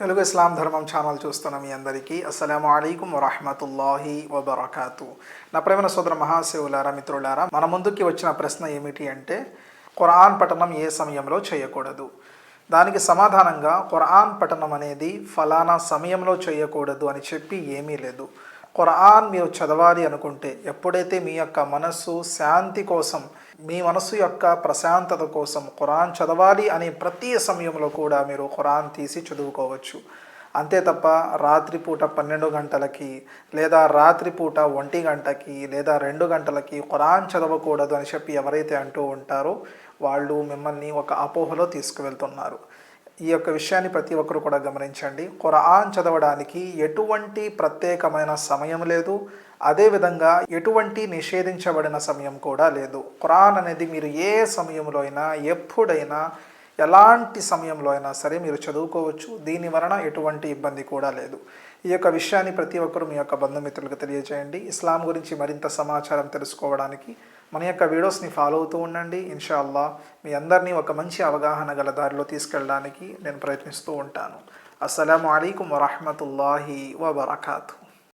తెలుగు ఇస్లాం ధర్మం ఛానల్ చూస్తున్న మీ అందరికీ అస్సలం అయికం వరహమతుల్లాహి వబర్కాతు. నా ప్రేమ సోదర మహాశివులారా మిత్రులారా మన ముందుకి వచ్చిన ప్రశ్న ఏమిటి అంటే ఖురాన్ పఠనం ఏ సమయంలో చేయకూడదు? దానికి సమాధానంగా ఖురాన్ పఠనం అనేది ఫలానా సమయంలో చేయకూడదు అని చెప్పి ఏమీ లేదు. ఖురాన్ మీరు చదవాలి అనుకుంటే ఎప్పుడైతే మీ యొక్క మనస్సు శాంతి కోసం మీ మనస్సు యొక్క ప్రశాంతత కోసం ఖురాన్ చదవాలి అనే ప్రతి సమయంలో కూడా మీరు ఖురాన్ తీసి చదువుకోవచ్చు. అంతే తప్ప రాత్రిపూట పన్నెండు గంటలకి లేదా రాత్రిపూట ఒంటి గంటకి లేదా రెండు గంటలకి ఖురాన్ చదవకూడదు అని చెప్పి ఎవరైతే అంటూ ఉంటారో వాళ్ళు మిమ్మల్ని ఒక అపోహలో తీసుకువెళ్తున్నారు. ఈ యొక్క విషయాన్ని ప్రతి ఒక్కరు కూడా గమనించండి. ఖురాన్ చదవడానికి ఎటువంటి ప్రత్యేకమైన సమయం లేదు. అదేవిధంగా ఎటువంటి నిషేధించబడిన సమయం కూడా లేదు. ఖురాన్ అనేది మీరు ఏ సమయంలో అయినా ఎప్పుడైనా ఎలాంటి సమయంలో అయినా సరే మీరు చదువుకోవచ్చు. దీని వలన ఎటువంటి ఇబ్బంది కూడా లేదు. ఈ యొక్క విషయాన్ని ప్రతి ఒక్కరు మీ యొక్క బంధుమిత్రులకు తెలియజేయండి. ఇస్లాం గురించి మరింత సమాచారం తెలుసుకోవడానికి మన యొక్క వీడియోస్ని ఫాలో అవుతూ ఉండండి. ఇన్షాల్లా మీ అందరినీ ఒక మంచి అవగాహన గల దారిలో తీసుకెళ్ళడానికి నేను ప్రయత్నిస్తూ ఉంటాను. అస్సలం అయికం వరహమతుల్లాహి వబర్కాతూ.